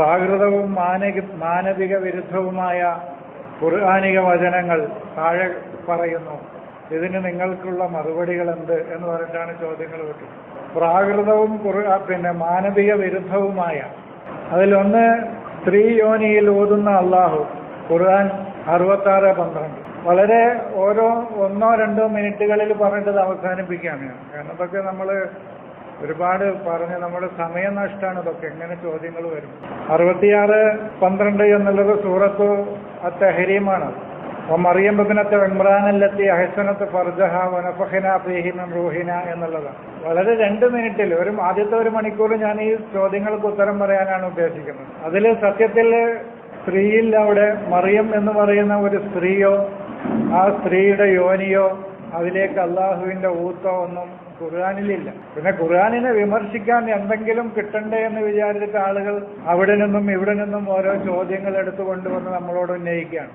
പ്രാകൃതവും മാനക മാനവിക വിരുദ്ധവുമായ ഖുർആാനിക വചനങ്ങൾ താഴെ പറയുന്നു. ഇതിന് നിങ്ങൾക്കുള്ള മറുപടികൾ എന്ത് എന്ന് പറഞ്ഞിട്ടാണ് ചോദ്യങ്ങൾ വിട്ടത് പ്രാകൃതവും പിന്നെ മാനവിക വിരുദ്ധവുമായ അതിലൊന്ന് സ്ത്രീ യോനിയിൽ ഓതുന്ന അള്ളാഹു ഖുർആൻ അറുപത്താറ് പന്ത്രണ്ട്. വളരെ ഓരോ ഒന്നോ രണ്ടോ മിനിറ്റുകളിൽ പറഞ്ഞിട്ട് അവസാനിപ്പിക്കുകയാണ്. കാരണം ഇതൊക്കെ നമ്മൾ ഒരുപാട് പറഞ്ഞ് നമ്മുടെ സമയം നഷ്ടമാണ് ഇതൊക്കെ. എങ്ങനെ ചോദ്യങ്ങൾ വരും? അറുപത്തിയാറ് പന്ത്രണ്ട് എന്നുള്ളത് സൂറത്തു അത്തഹരീമാണ്. മറിയം ബിനത്തെ വെമ്പ്രാനല്ലെത്തി അഹസനത്ത് ഫർജഹ വനഫഹിന ഫീഹിമൻ റൂഹിന എന്നുള്ളതാണ് വളരെ രണ്ട് മിനിറ്റിൽ ഒരു ആദ്യത്തെ ഒരു മണിക്കൂർ ഞാൻ ഈ ചോദ്യങ്ങൾക്ക് ഉത്തരം പറയാനാണ് ഉദ്ദേശിക്കുന്നത്. അതിൽ സത്യത്തിൽ സ്ത്രീയിൽ അവിടെ. മറിയം എന്ന് പറയുന്ന ഒരു സ്ത്രീയോ ആ സ്ത്രീയുടെ യോനിയോ അതിലേക്ക് അള്ളാഹുവിന്റെ ഊത്തോ ഒന്നും ഖുർആാനിലില്ല. പിന്നെ ഖുർആാനിനെ വിമർശിക്കാൻ എന്തെങ്കിലും കിട്ടണ്ടേ എന്ന് വിചാരിച്ചിട്ട് ആളുകൾ അവിടെ നിന്നും ഇവിടെ നിന്നും ഓരോ ചോദ്യങ്ങൾ എടുത്തു കൊണ്ടുവന്ന് നമ്മളോട് ഉന്നയിക്കുകയാണ്.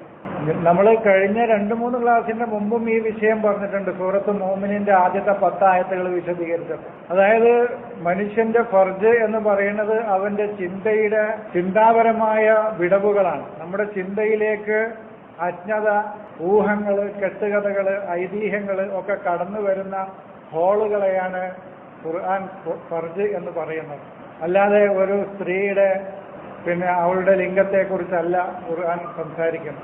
നമ്മൾ കഴിഞ്ഞ രണ്ട് മൂന്ന് ക്ലാസ്സിന്റെ മുമ്പും ഈ വിഷയം പറഞ്ഞിട്ടുണ്ട്. സൂറത്ത് മോമിനിന്റെ ആദ്യത്തെ പത്തായത്തുകൾ വിശദീകരിച്ചപ്പോൾ. അതായത് മനുഷ്യന്റെ ഫർജ് എന്ന് പറയുന്നത് അവന്റെ ചിന്തയുടെ ചിന്താപരമായ വിടവുകളാണ്. നമ്മുടെ ചിന്തയിലേക്ക് അജ്ഞത ഊഹങ്ങൾ കെട്ടുകഥകൾ ഐതിഹ്യങ്ങൾ ഒക്കെ കടന്നു വരുന്ന ഹോളുകളെയാണ് ഖുർആൻ ഫർജ് എന്ന് പറയുന്നത്. അല്ലാതെ ഒരു സ്ത്രീയുടെ പിന്നെ അവളുടെ ലിംഗത്തെക്കുറിച്ചല്ല ഖുർആൻ സംസാരിക്കുന്നത്.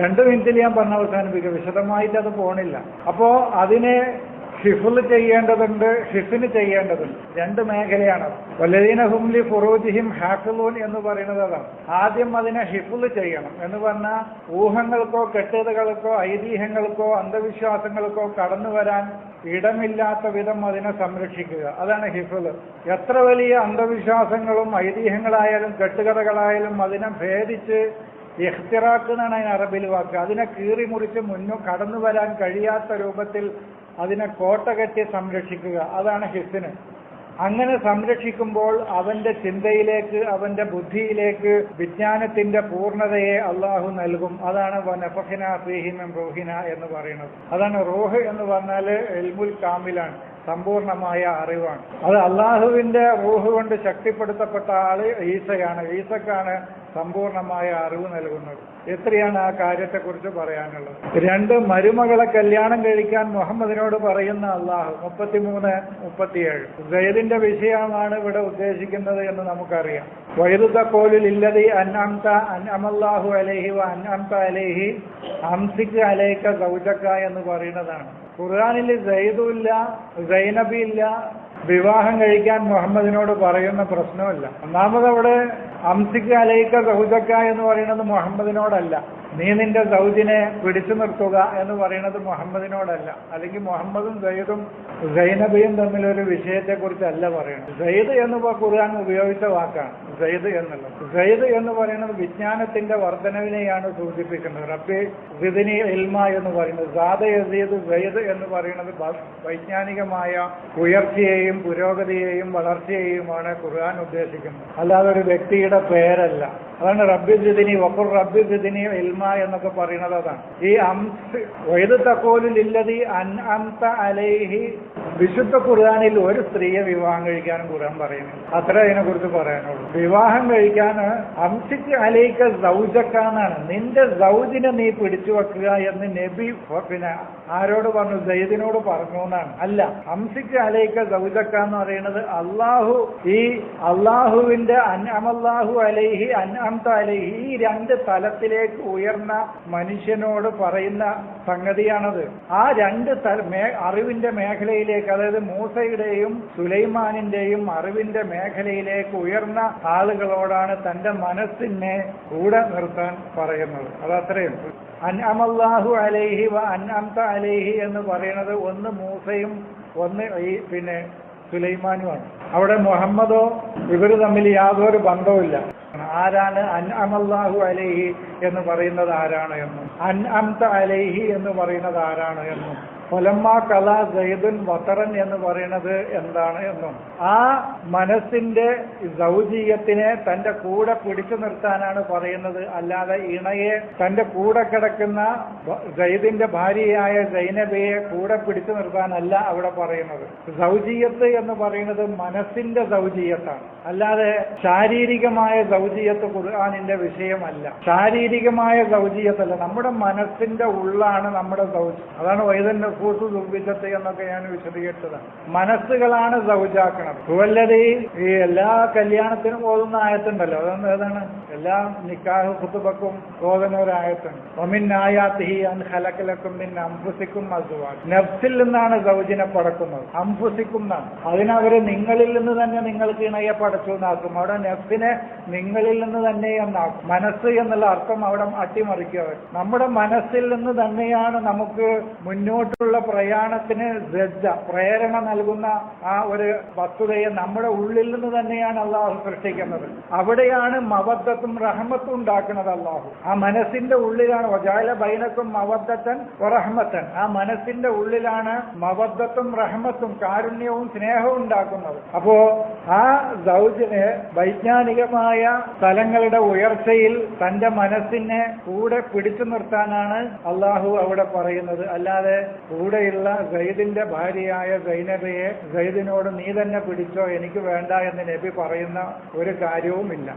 രണ്ട് മിനിറ്റിൽ ഞാൻ പറഞ്ഞ അവസാനിപ്പിക്കും വിശദമായിട്ട് അത് പോണില്ല. അപ്പോ അതിനെ ഹിഫുൽ ചെയ്യേണ്ടതുണ്ട് ഷിഫിന് ചെയ്യേണ്ടതുണ്ട്. രണ്ട് മേഖലയാണ്. വല്ലതീന ഹുംലി ഫുറൂജിഹിം ഹാഫിലൂൻ എന്ന് പറയുന്നത് അതാണ്. ആദ്യം അതിനെ ഹിഫുൽ ചെയ്യണം എന്ന് പറഞ്ഞാൽ ഊഹങ്ങൾക്കോ കെട്ടിടകൾക്കോ ഐതിഹ്യങ്ങൾക്കോ അന്ധവിശ്വാസങ്ങൾക്കോ കടന്നു വരാൻ ഇടമില്ലാത്ത വിധം അതിനെ സംരക്ഷിക്കുക. അതാണ് ഹിഫുൽ. എത്ര വലിയ അന്ധവിശ്വാസങ്ങളും ഐതിഹ്യങ്ങളായാലും കെട്ടുകഥകളായാലും അതിനെ ഭേദിച്ച് എഹ്തിറാക്കുന്നതാണ് എന്നാണ് അതിന് അറബിൽ വാക്ക്. അതിനെ കീറി മുറിച്ച് മുന്നോ കടന്നു വരാൻ കഴിയാത്ത രൂപത്തിൽ അതിനെ കോട്ട കെട്ടി സംരക്ഷിക്കുക. അതാണ് ഹിസിന് അങ്ങനെ സംരക്ഷിക്കുമ്പോൾ അവന്റെ ചിന്തയിലേക്ക് അവന്റെ ബുദ്ധിയിലേക്ക് വിജ്ഞാനത്തിന്റെ പൂർണതയെ അള്ളാഹു നൽകും. അതാണ് വനഫഹിന ഫീഹിമം റോഹിന എന്ന് പറയുന്നത്. അതാണ് റോഹ് എന്ന് പറഞ്ഞാൽ എൽമുൽ കാമിലാണ് സമ്പൂർണമായ അറിവാണ്. അത് അള്ളാഹുവിന്റെ റൂഹ് കൊണ്ട് ശക്തിപ്പെടുത്തപ്പെട്ട ആൾ ഈസയാണ്. ഈസക്കാണ് സമ്പൂർണമായ അറിവ് നൽകുന്നത്. എത്രയാണ് ആ കാര്യത്തെക്കുറിച്ച് പറയാനുള്ളത്? രണ്ട് മരുമകളെ കല്യാണം കഴിക്കാൻ മുഹമ്മദിനോട് പറയുന്ന അള്ളാഹു. മുപ്പത്തിമൂന്ന് മുപ്പത്തിയേഴ്. ജയദിന്റെ വിഷയമാണ് ഇവിടെ ഉദ്ദേശിക്കുന്നത് എന്ന് നമുക്കറിയാം. വൈദ്യുത കോലിൽ ഇല്ലതി അൻഅംത അൻഅമല്ലാഹു അലൈഹി വ അൻഅംത അലൈഹി അംസിക്ക് അലൈക്ക ഗൗജക്ക എന്ന് പറയുന്നതാണ്. ഖുർആാനിൽ ജയ്തുമില്ല ഇല്ല വിവാഹം കഴിക്കാൻ മുഹമ്മദിനോട് പറയുന്ന പ്രശ്നമല്ല. ഒന്നാമത് അവിടെ അംസിക്ക് അലയിക്ക സൗജക്ക എന്ന് പറയുന്നത് മുഹമ്മദിനോടല്ല. നീ നിന്റെ സൗജിനെ പിടിച്ചു നിർത്തുക എന്ന് പറയുന്നത് മുഹമ്മദിനോടല്ല. അല്ലെങ്കിൽ മുഹമ്മദും സയ്യിദും സൈനബിയും തമ്മിലൊരു വിഷയത്തെക്കുറിച്ചല്ല പറയുന്നത്. സയ്യിദ് എന്ന് ഖുർആൻ ഉപയോഗിച്ച വാക്കാണ്. സയ്യിദ് എന്നുള്ളത് സൈദ് എന്ന് പറയുന്നത് വിജ്ഞാനത്തിന്റെ വർധനവിനെയാണ് സൂചിപ്പിക്കുന്നത്. റബ്ബി വിദിനി ഇൽമ എന്ന് പറയുന്നത്. സാദ എസീദ് സൈദ് എന്ന് പറയുന്നത് വൈജ്ഞാനികമായ ഉയർച്ചയെയും പുരോഗതിയെയും വളർച്ചയെയുമാണ് ഖുർആൻ ഉദ്ദേശിക്കുന്നത്. അല്ലാതെ ഒരു വ്യക്തിയുടെ പേരല്ല. അതാണ് റബ്ബി ദിദിനി വക്കുർ റബ്ബി ഇൽമ എന്നൊക്കെ പറയുന്നത് അതാണ്. ഈ അംസ് വൈദ് തക്കോലിൽ ഇല്ലതി അൻ അംസ അലൈഹി വിശുദ്ധ ഖുർആാനിൽ ഒരു സ്ത്രീയെ വിവാഹം കഴിക്കാനും ഖുർആൻ പറയുന്നു. അത്ര അതിനെ കുറിച്ച് പറയാനുള്ളൂ. വിവാഹം കഴിക്കാൻ അംസിക്ക് അലൈക്ക സൗജക്കാന്നാണ്. നിന്റെ സൗജിനെ നീ പിടിച്ചു വെക്കുക എന്ന് നബി പിന്നെ ആരോട് പറഞ്ഞു? സയ്യിദിനോട് പറഞ്ഞു എന്നാണ്. അല്ല അംസിക്ക് അലൈക്ക സൗജക്ക എന്ന് പറയുന്നത് അള്ളാഹു ഈ അള്ളാഹുവിന്റെ അൻ അമല്ലാഹു അലൈഹി അൻഅംത അലൈഹി ഈ രണ്ട് തലത്തിലേക്ക് ഉയർന്ന മനുഷ്യനോട് പറയുന്ന സംഗതിയാണത്. ആ രണ്ട് തല അറിവിന്റെ മേഖലയിലേക്ക് അതായത് മൂസയുടെയും സുലൈമാനിന്റെയും അറിവിന്റെ മേഖലയിലേക്ക് ഉയർന്ന ആളുകളോടാണ് തന്റെ മനസ്സിനെ കൂടെ നിർത്താൻ പറയുന്നത്. അതത്രയും അൻഅമല്ലാഹു അലൈഹി വ അൻഅംത അലൈഹി എന്ന് പറയുന്നത് ഒന്ന് മൂസയും ഒന്ന് ഈ പിന്നെ സുലൈമാനുമാണ്. അവിടെ മുഹമ്മദോ ഇവർ തമ്മിൽ യാതൊരു ബന്ധവുമില്ല ആരാണ് അൻ അമല്ലാഹു അലൈഹി എന്ന് പറയുന്നത് ആരാണ് എന്നും? അൻ അംത അലൈഹി എന്ന് പറയുന്നത് ആരാണ് എന്നും? ഫലമ്മ കല ജയ്ദുൻ വത്തറൻ എന്ന് പറയുന്നത് എന്താണ് എന്നും. ആ മനസ്സിന്റെ സൗജീയത്തിനെ തന്റെ കൂടെ പിടിച്ചു നിർത്താനാണ് പറയുന്നത്. അല്ലാതെ ഇണയെ തന്റെ കൂടെ കിടക്കുന്ന ജയ്ദിന്റെ ഭാര്യയായ ജൈനബയെ കൂടെ പിടിച്ചു നിർത്താനല്ല അവിടെ പറയുന്നത്. സൗജീയത്ത് എന്ന് പറയുന്നത് മനസ്സിന്റെ സൗജീയത്താണ്. അല്ലാതെ ശാരീരികമായ സൗജീയത്ത് ഖുർആാനിന്റെ വിഷയമല്ല. ശാരീരികമായ സൗജീയത്തല്ല. നമ്മുടെ മനസ്സിന്റെ ഉള്ളാണ് നമ്മുടെ സൗജ് അതാണ് വൈദൻ ഫൂസ് ദുർബിച്ചത്ത് എന്നൊക്കെ ഞാൻ വിശദീകരിച്ചതാണ്. മനസ്സുകളാണ് സൗജാക്കണം ഹുവല്ലതി ഈ എല്ലാ കല്യാണത്തിനും ഓതുന്ന ആയത്തുണ്ടല്ലോ. അതൊന്നും ഏതാണ്? എല്ലാ നിക്കാഹ് കുത്തുബക്കും ഓതുന്ന ഒരു ആയത്തുണ്ട്. ഒമിൻ ആയാത്തിഹി അൻ ഹലക്കലക്കും മിൻ അംഫുസിക്കും അസുവാൻ. നഫ്സിൽ നിന്നാണ് സൗജിനെ പടക്കുന്നത്. അംഫുസിക്കും എന്നാണ്. അതിനവര് നിങ്ങളിൽ നിന്ന് തന്നെ നിങ്ങൾക്ക് ഇണയെ പടച്ചു എന്നാക്കും. അവിടെ നെഫ്സിനെ നിങ്ങളിൽ നിന്ന് തന്നെ എന്നാക്കും. മനസ്സ് എന്നുള്ള അർത്ഥം അവിടെ അട്ടിമറിക്കുക നമ്മുടെ മനസ്സിൽ നിന്ന് തന്നെയാണ് നമുക്ക് മുന്നോട്ടുള്ള പ്രയാണത്തിന് ശ്രദ്ധ പ്രേരണ നൽകുന്ന ആ ഒരു വസ്തുതയെ നമ്മുടെ ഉള്ളിൽ നിന്ന് തന്നെയാണ് അള്ളാഹു സൃഷ്ടിക്കുന്നത്. അവിടെയാണ് മവദ്ധത്തും റഹമത്തും ഉണ്ടാക്കുന്നത് അള്ളാഹു. ആ മനസ്സിന്റെ ഉള്ളിലാണ് വജാല ബൈനക്കും മവദ്ധത്തൻ റഹമത്തൻ ആ മനസ്സിന്റെ ഉള്ളിലാണ് മവദ്ധത്തും റഹ്മത്തും കാരുണ്യവും സ്നേഹവും ഉണ്ടാക്കുന്നത്. അപ്പോ ആ സൗജിന് വൈജ്ഞാനികമായ സ്ഥലങ്ങളുടെ ഉയർച്ചയിൽ തന്റെ മനസ്സിനെ കൂടെ പിടിച്ചു നിർത്താനാണ് അള്ളാഹു അവിടെ പറയുന്നത്. അല്ലാതെ കൂടെയുള്ള സൈദിന്റെ ഭാര്യയായ സൈനബയെ സൈദിനോട് നീ തന്നെ പിടിച്ചോ എനിക്ക് വേണ്ട എന്ന് നബി പറയുന്ന ഒരു കാര്യവുമില്ല.